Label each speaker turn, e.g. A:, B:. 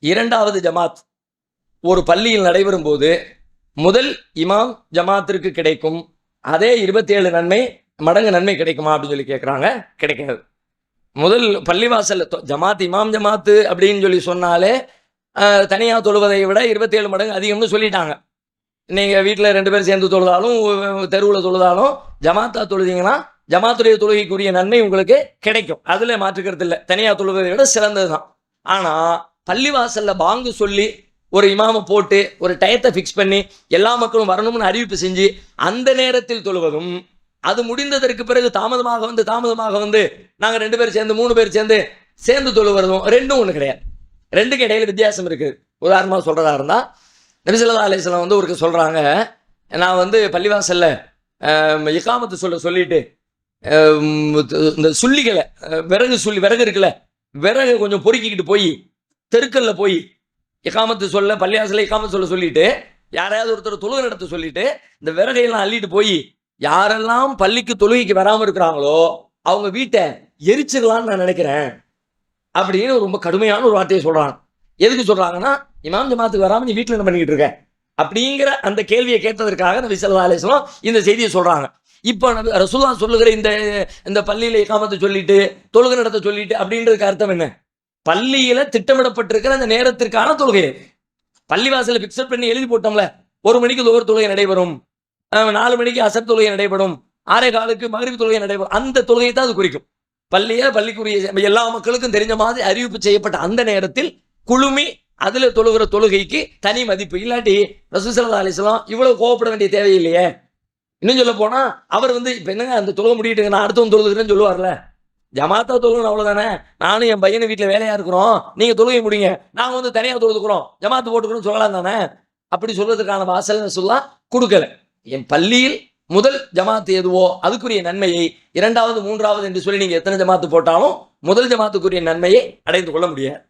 A: இரண்டாவது ஜமாத். ஒரு பள்ளியில் நடைபெறும் போது முதல் இமாம் ஜமாத்திற்கு கிடைக்கும். அதே இருபத்தி ஏழு நன்மை மடங்கு நன்மை கிடைக்குமா அப்படின்னு சொல்லி கேட்குறாங்க கிடைக்காது. முதல் பள்ளிவாசல் தொ- ஜமாத் இமாம் ஜமாத்து அப்படின்னு சொல்லி சொன்னாலே தனியாக தொழுவதை விட இருபத்தி ஏழு மடங்கு அதிகம்னு சொல்லிட்டாங்க. நீங்கள் வீட்டில் ரெண்டு பேரும் சேர்ந்து தொழுதாலும் தெருவில் தொழுதாலும் ஜமாத்தா தொழுதிங்கன்னா ஜமாத்துடைய தொழுகைக்குரிய நன்மை உங்களுக்கு கிடைக்கும். அதில் மாற்றுக்கிறது இல்லை. தனியாக தொழுவதை விட சிறந்தது தான் ஆனால் பள்ளிவாசலில் பாங்கு சொல்லி ஒரு இமாமை போட்டு ஒரு டயத்தை ஃபிக்ஸ் பண்ணி எல்லா மக்களும் வரணும்னு அறிவிப்பு செஞ்சு அந்த நேரத்தில் தொழுவதும் அது முடிந்ததற்கு பிறகு தாமதமாக வந்து தாமதமாக வந்து நாங்கள் ரெண்டு பேர் சேர்ந்து மூணு பேர் சேர்ந்து சேர்ந்து தொழுவதும் ரெண்டும் ஒன்று கிடையாது. ரெண்டுக்கும் இடையில வித்தியாசம் இருக்குது உதாரணமாக சொல்கிறதா இருந்தால் நபிசல்லா அலிஸ்லாம் வந்து ஒருக்கு சொல்கிறாங்க நான் வந்து பள்ளிவாசலில் இக்காமத்து சொல்ல சொல்லிட்டு இந்த சுள்ளிகளை விறகு சுள்ளி விறகு இருக்குல்ல விறகு கொஞ்சம் பொறுக்கிக்கிட்டு போய் தெருக்கல்ல போய் இக்காமத்து சொல்ல பள்ளிவாசலில் இக்காமத்து சொல்ல சொல்லிட்டு யாரையாவது ஒருத்தர் தொழுகை நடத்த சொல்லிட்டு இந்த விறகையெல்லாம் அள்ளிட்டு போய் யாரெல்லாம் பள்ளிக்கு தொழுகைக்கு வராமல் இருக்கிறாங்களோ அவங்க வீட்டை எரிச்சிடலாம்னு நான் நினைக்கிறேன். அப்படின்னு ரொம்ப கடுமையான ஒரு வார்த்தையை சொல்கிறான் எதுக்கு சொல்கிறாங்கன்னா இமாம் ஜமாத்துக்கு வராமல் நீ வீட்டில் என்ன பண்ணிக்கிட்டு இருக்க? அப்படிங்கிற அந்த கேள்வியை கேட்டதற்காக நபி ஸல்லல்லாஹு அலைஹி இந்த செய்தியை சொல்கிறாங்க இப்போ ரசுல்லா சொல்லுகிற இந்த இந்த பள்ளியில் இக்காமத்தை சொல்லிட்டு தொழுகை நடத்த சொல்லிட்டு அப்படின்றதுக்கு அர்த்தம் என்ன? பள்ளியில திட்டமிடப்பட்டிருக்கிற அந்த நேரத்திற்கான தொழுகை. பள்ளிவாசல பிக்சர் பண்ணி எழுதி போட்டோம்ல. ஒரு மணிக்கு ஒவ்வொரு தொழுகை நடைபெறும். நாலு மணிக்கு அசர் தொழுகை நடைபெறும். ஆறே காலுக்கு மகிழ்வு தொழுகை நடைபெறும். அந்த தொழுகையை தான் அது குறிக்கும். பள்ளியை பள்ளிக்குரிய எல்லா மக்களுக்கும் தெரிஞ்ச மாதிரி அறிவிப்பு செய்யப்பட்ட அந்த நேரத்தில் குழுமி அதுல தொழுகிற தொழுகைக்கு தனி மதிப்பு. இல்லாட்டி ரசூசல்லா அலிஸ்லாம் இவ்வளவு கோவப்பட வேண்டிய தேவையில்லையே இன்னும் சொல்ல போனா அவர் வந்து இப்ப என்னங்க அந்த தொழுக முடியிட்டு நான் அடுத்தவன் தொழுகிறேன்னு சொல்லுவார்ல? ஜமாத்தா தொழுகணும் அவ்வளவுதானே? நானும் என் பையனும் வீட்டில் வேலையா இருக்கிறோம். நீங்க தொழுகை முடிங்க. நாங்க வந்து தனியா தொழுதுக்கிறோம். ஜமாத்து போட்டுக்கணும்னு சொல்லலாம் தானே? அப்படி சொல்றதுக்கான வாசல் சொல்லலாம் கொடுக்கல. என் பள்ளியில் முதல் ஜமாத்து எதுவோ அதுக்குரிய நன்மையை இரண்டாவது மூன்றாவது என்று சொல்லி நீங்க எத்தனை ஜமாத்து போட்டாலும் முதல் ஜமாத்துக்குரிய நன்மையை அடைந்து கொள்ள முடியாது.